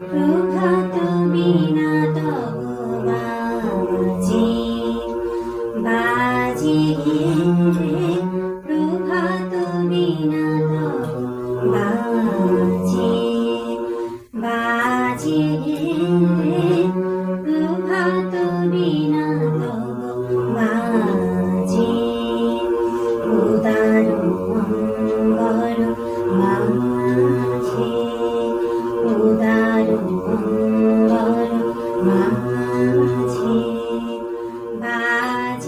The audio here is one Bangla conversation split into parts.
প্রভাত বিনা তব বাজে বাজে প্রভাত বিনা তব বাজে বাজে প্রভাত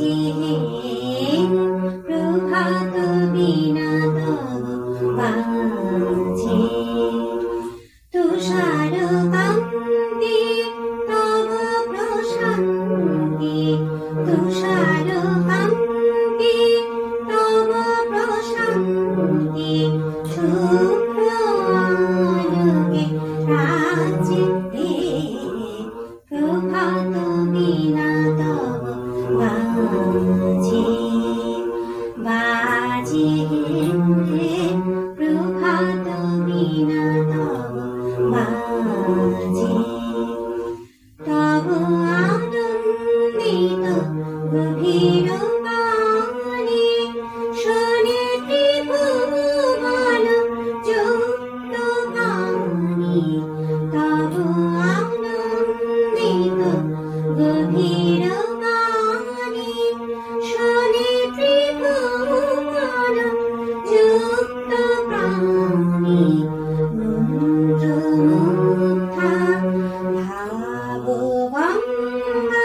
বাজে প্রভাত বাজে বাজে প্রভাত বিনা তব বাজে। তব আনন্দিত গভীর বাণী শোনে ত্রিভুবন যুক্ত বাণী। তব আনন্দিত গভীর lá.